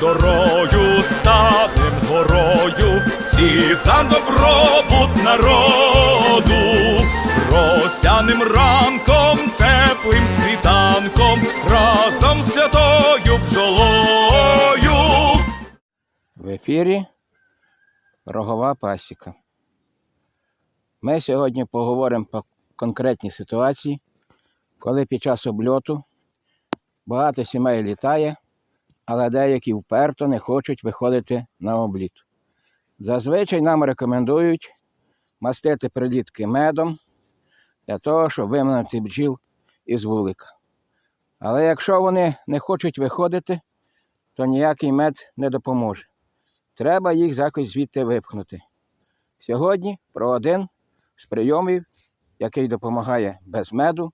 дорою ставим горою, всі за добробут народу, росяним ранком, теплим світанком, разом святою бджолою. В ефірі Рогова пасіка. Ми сьогодні поговоримо про конкретні ситуації, коли під час обльоту багато сімей літає, але деякі вперто не хочуть виходити на обліт. Зазвичай нам рекомендують мастити прилітки медом для того, щоб виманити бджіл із вулика. Але якщо вони не хочуть виходити, то ніякий мед не допоможе. Треба їх якось звідти випхнути. Сьогодні про один з прийомів, який допомагає без меду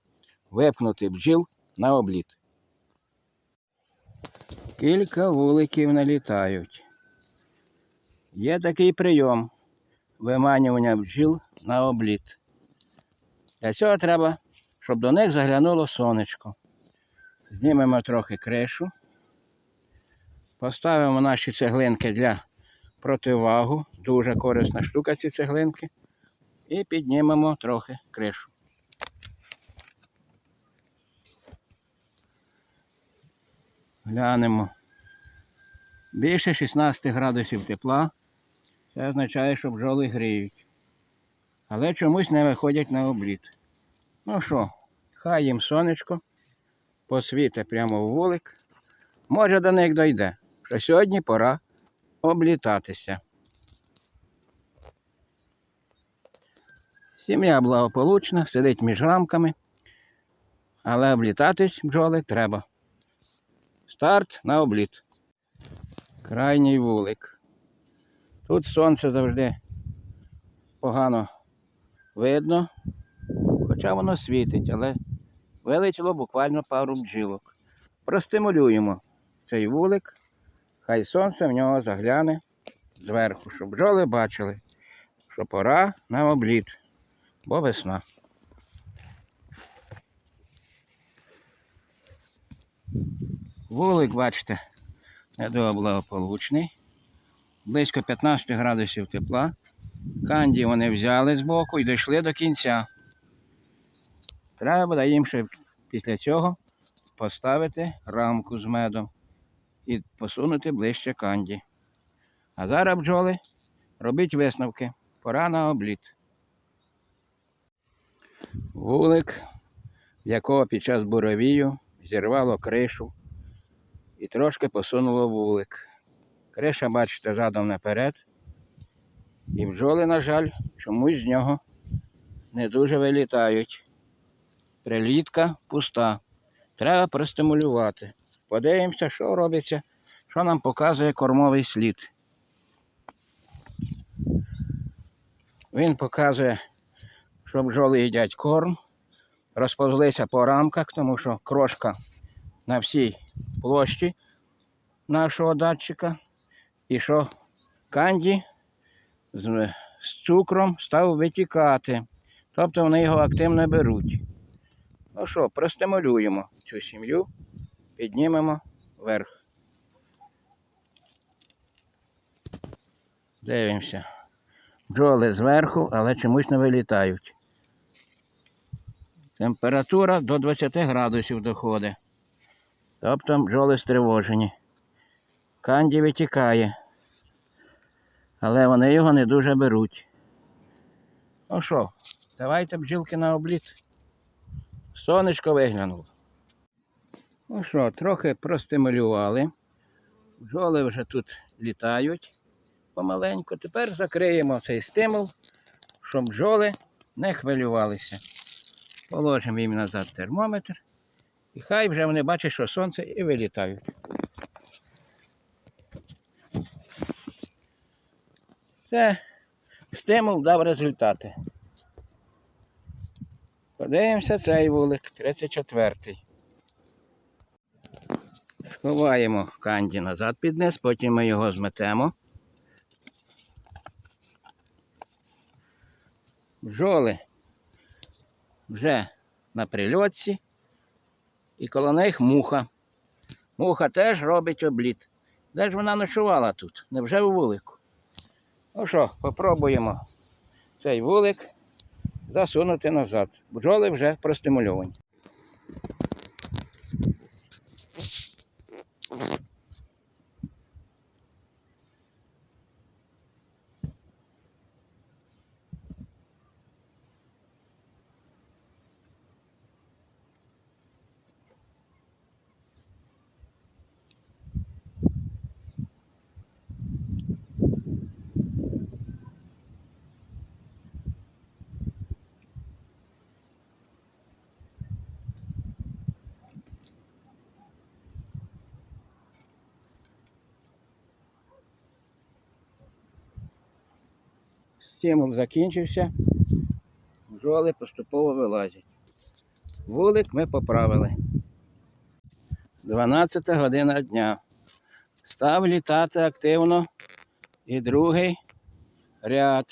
випхнути бджіл на обліт. Кілька вуликів налітають. Є такий прийом виманювання бджіл на обліт. Для цього треба, щоб до них заглянуло сонечко. Знімемо трохи кришу. Поставимо наші цеглинки для противагу. Дуже корисна штука ці цеглинки. І піднімемо трохи кришу. Глянемо. Більше 16 градусів тепла. Це означає, що бджоли гріють. Але чомусь не виходять на обліт. Ну що, хай їм сонечко посвіте прямо в вулик. Може до них дойде, що сьогодні пора облітатися. Сім'я благополучна, сидить між рамками, але облітатись бджоли треба. Старт на обліт. Крайній вулик. Тут сонце завжди погано видно, хоча воно світить, але вилетіло буквально пару бджілок. Простимулюємо цей вулик, хай сонце в нього загляне зверху, щоб бджоли бачили, що пора на обліт, бо весна. Вулик, бачите, недоблагополучний. Близько 15 градусів тепла. Канді вони взяли з боку і дійшли до кінця. Треба буде їм ще після цього поставити рамку з медом і посунути ближче канді. А зараз бджоли робіть висновки. Пора на обліт. Вулик, в якого під час буровію зірвало кришу і трошки посунуло вулик. Криша, бачите, задом наперед. І бджоли, на жаль, чомусь з нього не дуже вилітають. Прилітка пуста. Треба простимулювати. Подивимося, що робиться, що нам показує кормовий слід. Він показує, що бджоли їдять корм, розповзлися по рамках, тому що крошка на всій площі нашого датчика. І що канді з, з цукром став витікати. Тобто вони його активно беруть. Ну що, простимулюємо цю сім'ю, піднімемо вверх. Дивимося. Бджоли зверху, але чомусь не вилітають. Температура до 20 градусів доходить. Тобто бджоли стривожені. Канді витікає. Але вони його не дуже беруть. Ну що, давайте бджілки на обліт. Сонечко виглянуло. Ну що, трохи простимулювали. Бджоли вже тут літають помаленьку. Тепер закриємо цей стимул, щоб бджоли не хвилювалися. Положимо їм назад термометр. І хай вже вони бачать, що сонце і вилітають. Це стимул дав результати. Подивимося цей вулик, 34-й. Сховаємо канді назад під низ, потім ми його зметемо. Бджоли вже на прильотці. І коло них муха. Муха теж робить обліт. Де ж вона ночувала тут? Невже у вулику? Ну що, попробуємо цей вулик засунути назад. Бджоли вже простимульовані. Стимул закінчився. Бджоли поступово вилазять. Вулик ми поправили. 12 година дня. Став літати активно і другий ряд.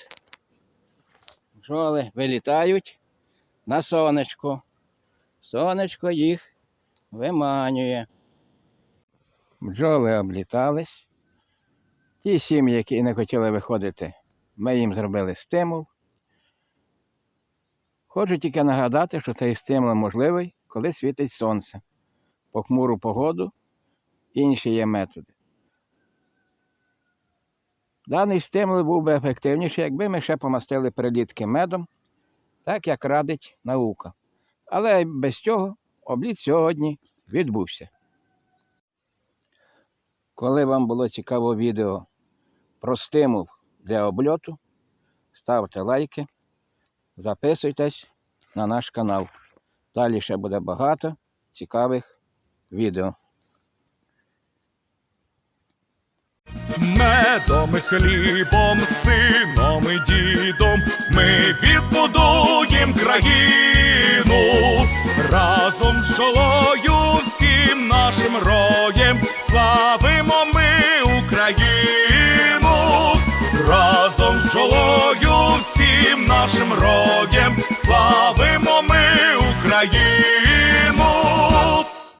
Бджоли вилітають на сонечко. Сонечко їх виманює. Бджоли облітались. Ті сім'ї, які не хотіли виходити, ми їм зробили стимул. Хочу тільки нагадати, що цей стимул можливий, коли світить сонце. Похмуру погоду, інші є методи. Даний стимул був би ефективніший, якби ми ще помастили прилітки медом, так як радить наука. Але без цього обліт сьогодні відбувся. Коли вам було цікаво відео про стимул для обльоту, ставте лайки, записуйтесь на наш канал. Далі ще буде багато цікавих відео. Медом хлібом, сином і дідом ми відбудуєм країну разом з жолою всім нашим роєм